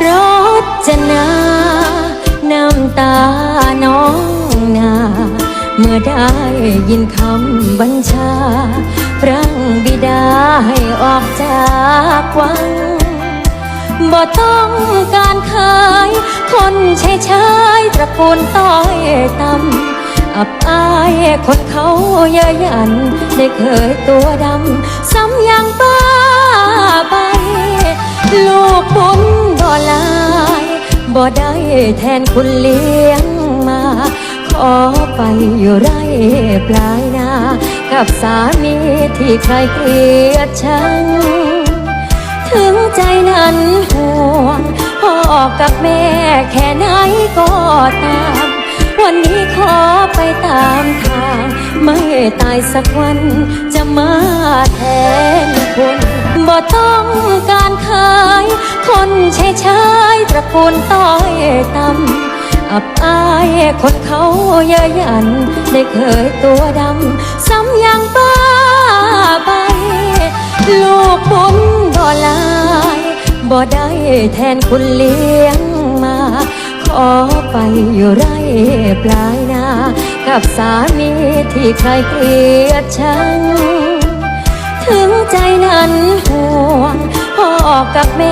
รถจะนาน้ำตาน้องนา เมื่อได้ยินคำบัญชา พระบิดาให้ออกจากวัง บ่ต้องการขาย คนใช้ชายตระกูลต้อยต่ำอับอายคนเขาเยอะยัน ได้เคยตัวดำซ้ำยังบ้า บ่ได้แทนคุณเลี้ยงมา ขอไปอยู่ไรปลายนา กับสามีที่ใครเกลียดชังถึงใจนั้นห่วงพ่อกับแม่แค่ไหนก็ตาม วันนี้ขอไปตามทาง ไม่ตายสักวันจะมาแทนคุณบ่ต้องการขายคนใช้ชาย ตระกูลต้อยต่ำอับอายคนเขาเยอะยัน ได้เคยตัวดำ ซ้ำยังบ้าไป ลูกบุญบ่ลายบ่ได้แทนคุณเลี้ยงมา ขอไปอยู่ไรปลายนา กับสามีที่ใครเกลียดชังถึงใจนั้นห่วงพ่อกับแม่